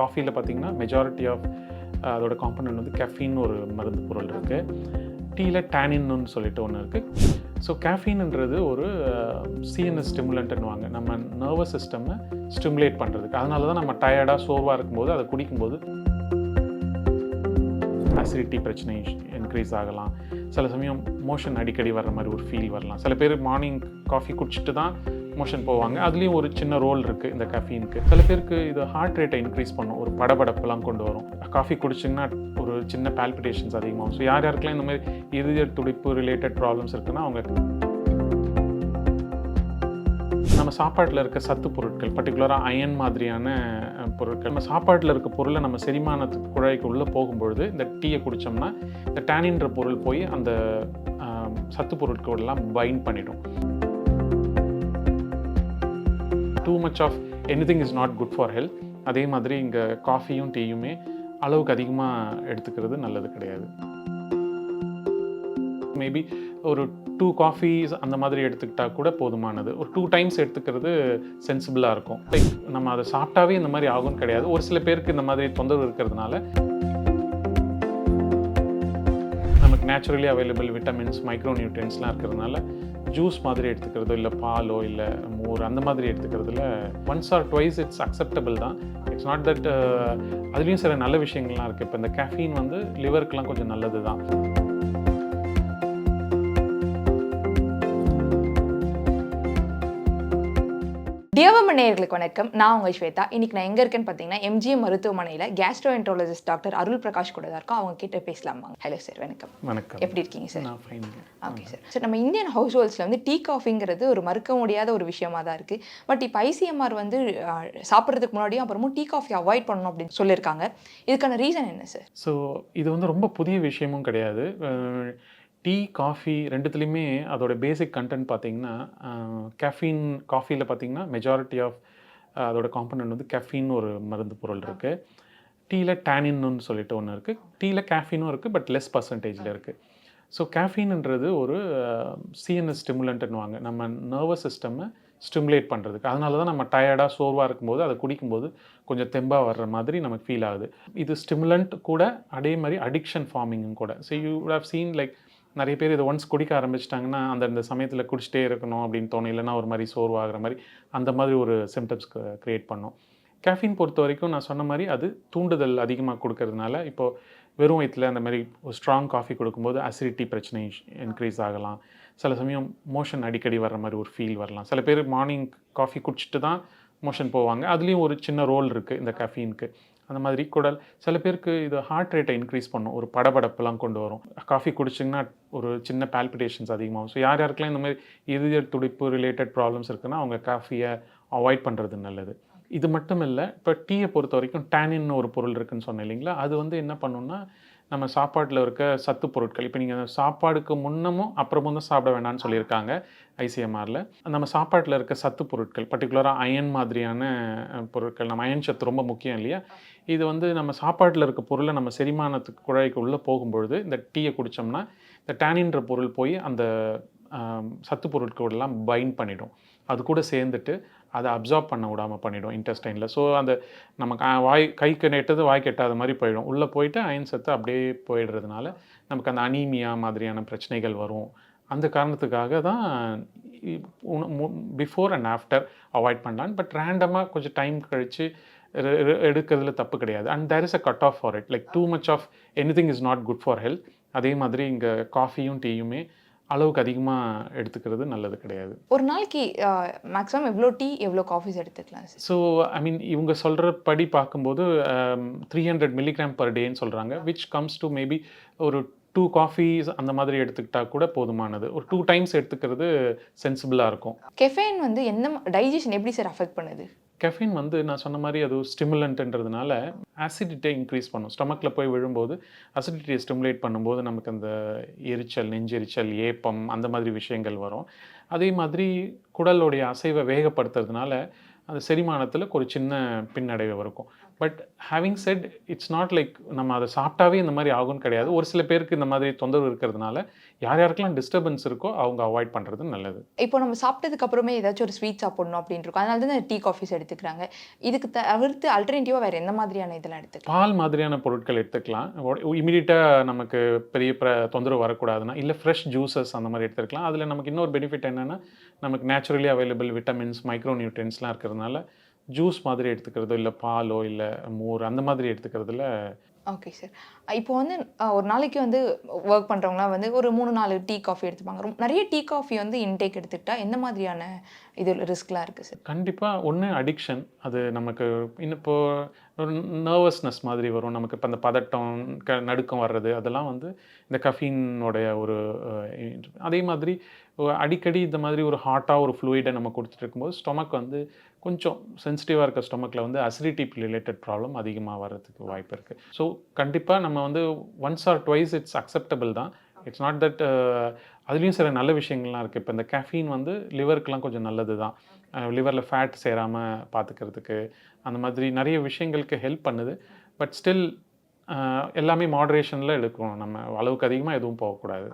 காஃபியில் பார்த்தீங்கன்னா majority of அதோட component வந்து கெஃபின்னு ஒரு மருந்து பொருள் இருக்குது டீயில் டேனின்னு சொல்லிட்டு ஒன்று இருக்குது ஸோ கேஃபீன்ன்றது ஒரு சிஎன்எஸ் ஸ்டிமுலண்ட்டுன்னுவாங்க நம்ம நர்வஸ் சிஸ்டமை ஸ்டிமுலேட் பண்ணுறதுக்கு அதனால தான் நம்ம டயர்டாக சோர்வாக இருக்கும்போது அதை குடிக்கும்போது அசிடிட்டி பிரச்சனை இன்க்ரீஸ் ஆகலாம். சில சமயம் மோஷன் அடிக்கடி வர்ற மாதிரி ஒரு ஃபீல் வரலாம். சில பேர் மார்னிங் காஃபி குடிச்சிட்டு தான் மோஷன் போவாங்க. அதுலேயும் ஒரு சின்ன ரோல் இருக்குது இந்த கஃபீனுக்கு சில பேருக்கு இது ஹார்ட் ரேட்டை இன்க்ரீஸ் பண்ணும். ஒரு படபடப்பெல்லாம் கொண்டு வரும். காஃபி குடிச்சிங்கன்னா ஒரு சின்ன பால்பிடேஷன்ஸ் அதிகமாகும். ஸோ யார் யாருக்கெல்லாம் இந்த மாதிரி இதய துடிப்பு ரிலேட்டட் ப்ராப்ளம்ஸ் இருக்குன்னா அவங்க நம்ம சாப்பாட்டில் இருக்க சத்து பொருட்கள் பர்டிகுலராக அயன் மாதிரியான பொருட்கள். நம்ம சாப்பாட்டில் இருக்க பொருளை நம்ம செரிமானத்துக்கு குழாய்க்கு உள்ளே போகும்பொழுது இந்த டீயை குடித்தோம்னா இந்த டேனின்ற பொருள் போய் அந்த சத்து பொருட்களெல்லாம் பைண்ட் பண்ணிடும். Too much of anything is not good for health அதே மாதிரி இங்கே காஃபியும் டீயுமே அளவுக்கு அதிகமாக எடுத்துக்கிறது நல்லது கிடையாது. மேபி ஒரு டூ காஃபீஸ் அந்த மாதிரி எடுத்துக்கிட்டால் கூட போதுமானது. ஒரு டூ டைம்ஸ் எடுத்துக்கிறது சென்சிபிளாக இருக்கும். லைக் நம்ம அதை சாப்பிட்டாவே இந்த மாதிரி ஆகும்னு கிடையாது. ஒரு சில பேருக்கு இந்த மாதிரி தொந்தரவு இருக்கிறதுனால நேச்சுரலி அவைலபிள் விட்டமின்ஸ் மைக்ரோ நியூட்ரியன்ஸ்லாம் இருக்கிறதுனால ஜூஸ் மாதிரி எடுத்துக்கிறதோ இல்லை பாலோ இல்லை மோர் அந்த மாதிரி எடுத்துக்கிறதுல once or twice it's acceptable தான். இட்ஸ் நாட் தட் uh, அதுலேயும் சில நல்ல விஷயங்கள்லாம் இருக்குது இப்போ இந்த கேஃபீன் வந்து லிவருக்குலாம் கொஞ்சம் நல்லது தான் டியவம நேயர்களுக்கு வணக்கம். நான் உங்கள் ஸ்வேதா. இன்னைக்கு நான் எங்கே இருக்கேன்னு பார்த்தீங்கன்னா எம்ஜிஎம் மருத்துவமனையில் கேஸ்ட்ரோஎன்ட்ரோலஜிஸ்ட் டாக்டர் அருள் பிரகாஷ் கூட தான் இருக்கோம். அவங்க கிட்ட பேசலாமா ஹலோ சார் வணக்கம். வணக்கம். எப்படி இருக்கீங்க சார் ஓகே சார் சார் நம்ம இந்தியன் ஹவுஸ் ஹோல்ட்ஸில் வந்து டீ காஃபிங்கிறது ஒரு மறுக்க முடியாத ஒரு விஷயமா தான் இருக்குது பட் இப்போ ஐசிஎம்ஆர் வந்து சாப்பிட்றதுக்கு முன்னாடியும் அப்புறமும் டீ காஃபி அவாய்ட் பண்ணணும் அப்படின்னு சொல்லியிருக்காங்க. இதுக்கான ரீசன் என்ன சார் ஸோ இது வந்து ரொம்ப புதிய விஷயமும் கிடையாது. டீ காஃபி ரெண்டுத்துலேயுமே அதோட பேசிக் கண்டென்ட் பார்த்தீங்கன்னா கேஃபீன் காஃபியில் பார்த்தீங்கன்னா மெஜாரிட்டி ஆஃப் அதோட காம்பனன்ட் வந்து கெஃபின்னு ஒரு மருந்து பொருள் இருக்குது டீயில் டேனின்னு சொல்லிட்டு ஒன்று இருக்குது டீயில் கேஃபீனும் இருக்குது பட் லெஸ் பர்சன்டேஜில் இருக்குது ஸோ கேஃபீன்ன்றது ஒரு சிஎன்எஸ் ஸ்டிமுலண்ட்னுவாங்க நம்ம நர்வஸ் சிஸ்டமை ஸ்டிமுலேட் பண்ணுறதுக்கு அதனால தான் நம்ம டயர்டாக சோர்வாக இருக்கும்போது அதை குடிக்கும்போது கொஞ்சம் தெம்பாக வர்ற மாதிரி நமக்கு ஃபீல் ஆகுது. இது ஸ்டிமுலண்ட் கூட அதே மாதிரி அடிக்ஷன் ஃபார்மிங்கும் கூட. So you have seen like நிறைய பேர் இதை ஒன்ஸ் குடிக்க ஆரம்பிச்சிட்டாங்கன்னா அந்த அந்த சமயத்தில் குடிச்சிட்டே இருக்கணும் அப்படின்னு தோணும். இல்லைன்னா ஒரு மாதிரி சோர்வாகிற மாதிரி அந்த மாதிரி ஒரு சிம்டம்ஸ் க்ரியேட் பண்ணும். கேஃபீன் பொறுத்த வரைக்கும் நான் சொன்ன மாதிரி அது தூண்டுதல் அதிகமாக கொடுக்கறதுனால இப்போது வெறும் வயிற்றில் அந்த மாதிரி ஒரு ஸ்ட்ராங் காஃபி கொடுக்கும்போது அசிடிட்டி பிரச்சனை இன்க்ரீஸ் ஆகலாம். சில சமயம் மோஷன் அடிக்கடி வர்ற மாதிரி ஒரு ஃபீல் வரலாம். சில பேர் மார்னிங் காஃபி குடிச்சிட்டு தான் மோஷன் போவாங்க. அதுலேயும் ஒரு சின்ன ரோல் இருக்குது இந்த கஃபீனுக்கு அந்த மாதிரி குடல். சில பேருக்கு இது ஹார்ட் ரேட்டை இன்க்ரீஸ் பண்ணும். ஒரு படபடப்பெல்லாம் கொண்டு வரும். காஃபி குடிச்சிங்கன்னா ஒரு சின்ன பால்பிடேஷன்ஸ் அதிகமாகும். ஸோ யார் யாருக்கெல்லாம் இந்த மாதிரி இதய துடிப்பு ரிலேட்டட் ப்ராப்ளம்ஸ் இருக்குன்னா அவங்க காஃபியை அவாய்ட் பண்ணுறது நல்லது. இது மட்டும் இல்லை இப்போ டீயை பொறுத்த வரைக்கும் டேனின்னு ஒரு பொருள் இருக்குன்னு சொன்னேன் இல்லைங்களா? அது வந்து என்ன பண்ணுன்னா நம்ம சாப்பாட்டில் இருக்க சத்து பொருட்கள். இப்போ நீங்கள் சாப்பாடுக்கு முன்னமும் அப்புறமும் தான் சாப்பிட வேண்டாம்னு சொல்லியிருக்காங்க ஐசிஎம்ஆரில். நம்ம சாப்பாட்டில் இருக்க சத்து பொருட்கள் பர்டிகுலராக அயன் மாதிரியான பொருட்கள் நம்ம அயன் சத்து ரொம்ப முக்கியம் இல்லையா? இது வந்து நம்ம சாப்பாட்டில் இருக்க பொருளை நம்ம செரிமானத்துக்கு குழாய்க்கு உள்ளே போகும்பொழுது இந்த டீயை குடித்தோம்னா இந்த டேனின்ற பொருள் போய் அந்த சத்து பொருட்களெல்லாம் பைண்ட் பண்ணிடும். அது கூட சேர்ந்துட்டு அதை அப்சார்ப் பண்ண விடாமல் பண்ணிவிடும் இன்டெஸ்டைனில் ஸோ அந்த நமக்கு வாய் கைக்கு நெட்டது வாய் கெட்டாத மாதிரி போயிடும். உள்ளே போயிட்டு அயன் சத்து அப்படியே போயிடுறதுனால நமக்கு அந்த அனீமியா மாதிரியான பிரச்சனைகள் வரும். அந்த காரணத்துக்காக தான் பிஃபோர் அண்ட் ஆஃப்டர் அவாய்ட் பண்ணலான்னு பட் ரேண்டமாக கொஞ்சம் டைம் கழித்து எடுக்கிறதுல தப்பு கிடையாது. And there is a cut off for it like too much of anything is not good for health அதே மாதிரி இங்கே காஃபியும் டீயுமே அளவுக்கு அதிகமாக எடுத்துக்கிறது நல்லது கிடையாது. ஒரு நாளைக்கு மேக்ஸிமம் எவ்வளோ டீ எவ்வளோ காஃபிஸ் எடுத்துக்கலாம் ஸோ ஐ மீன் இவங்க சொல்கிற படி பார்க்கும்போது த்ரீ ஹண்ட்ரட் மில்லிகிராம் பர் டேன்னு சொல்கிறாங்க விச் கம்ஸ் டு மேபி ஒரு டூ காஃபீஸ் அந்த மாதிரி எடுத்துக்கிட்டா கூட போதுமானது. ஒரு டூ டைம்ஸ் எடுத்துக்கிறது சென்சிபிளாக இருக்கும். கெஃபைன் வந்து எந்த டைஜஷன் எப்படி சார் அஃபெக்ட் பண்ணுது? கெஃபின் வந்து நான் சொன்ன மாதிரி அது ஸ்டிமுலண்ட்ன்றதுனால ஆசிடிட்டியை இன்க்ரீஸ் பண்ணும். ஸ்டமக்கில் போய் விழும்போது அசிடிட்டியை ஸ்டிமுலேட் பண்ணும்போது நமக்கு அந்த எரிச்சல் நெஞ்செரிச்சல் ஏப்பம் அந்த மாதிரி விஷயங்கள் வரும். அதே மாதிரி குடலுடைய அசைவை வேகப்படுத்துறதுனால அந்த செரிமானத்தில் ஒரு சின்ன பின்னடைவு இருக்கும். But having said it's not like நம்ம அதை சாப்பிட்டாவே இந்த மாதிரி ஆகும்னு கிடையாது. ஒரு சில பேருக்கு இந்த மாதிரி தொந்தரவு இருக்கிறதுனால யார் யாருக்கெல்லாம் டிஸ்டர்பன்ஸ் இருக்கோ அவங்க அவாய்ட் பண்ணுறது நல்லது. இப்போ நம்ம சாப்பிட்டதுக்கு அப்புறமே ஏதாச்சும் ஒரு ஸ்வீட் சாப்பிடணும் அப்படின்னு இருக்கும். அதனால தான் டீ காஃபிஸ் எடுத்துக்கிறாங்க. இதுக்கு தவிர்த்து அல்டர்னேட்டிவாக வேறு எந்த மாதிரியான இதெல்லாம் எடுத்துக்கலாம்? பால் மாதிரியான பொருட்கள் எடுத்துக்கலாம். இமீடியட்டாக நமக்கு பெரிய பிர தொந்தரவு வரக்கூடாதுன்னா இல்லை ஃப்ரெஷ் ஜூசஸ் அந்த மாதிரி எடுத்துக்கலாம். அதில் நமக்கு இன்னொரு பெனிஃபிட் என்னென்னா நமக்கு நேச்சுரலி அவைலபிள் விட்டமின்ஸ் மைக்ரோ நியூட்ரியன்ஸ்லாம் இருக்கிறதுனால ஜூஸ் மாதிரி எடுத்துக்கிறதோ இல்லை பாலோ இல்லை மோர் அந்த மாதிரி எடுத்துக்கிறதுல ஓகே சார் இப்போ வந்து ஒரு நாளைக்கு வந்து ஒர்க் பண்ணுறவங்களாம் வந்து ஒரு மூணு நாலு டீ காஃபி எடுத்துப்பாங்க. நிறைய டீ காஃபி வந்து இன்டேக் எடுத்துக்கிட்டா எந்த மாதிரியான இது ரிஸ்க்லாம் இருக்குது சார் கண்டிப்பாக ஒன்று அடிக்ஷன் அது நமக்கு இப்போ ஒரு நர்வஸ்னஸ் மாதிரி வரும். நமக்கு இப்போ அந்த பதட்டம் க நடுக்கம் வர்றது அதெல்லாம் வந்து இந்த கஃபீனோடைய ஒரு. அதே மாதிரி அடிக்கடி இந்த மாதிரி ஒரு ஹாட்டாக ஒரு ஃப்ளூயிடை நம்ம கொடுத்துட்டு இருக்கும்போது ஸ்டொமக் வந்து கொஞ்சம் சென்சிட்டிவாக இருக்க ஸ்டொமக்கில் வந்து அசிடிட்டி ரிலேட்டட் ப்ராப்ளம் அதிகமாக வர்றதுக்கு வாய்ப்பு இருக்குது ஸோ கண்டிப்பாக நம்ம வந்து once or twice it's acceptable தான். இட்ஸ் நாட் தட் அதுலேயும் சில நல்ல விஷயங்கள்லாம் இருக்குது இப்போ இந்த கேஃபீன் வந்து லிவருக்கெலாம் கொஞ்சம் நல்லது தான். லிவரில் ஃபேட் சேராமல் பார்த்துக்கிறதுக்கு அந்த மாதிரி நிறைய விஷயங்களுக்கு ஹெல்ப் பண்ணுது. பட் ஸ்டில் எல்லாமே மாடரேஷனில் எடுக்கணும். நம்ம அளவுக்கு அதிகமாக எதுவும் போகக்கூடாது.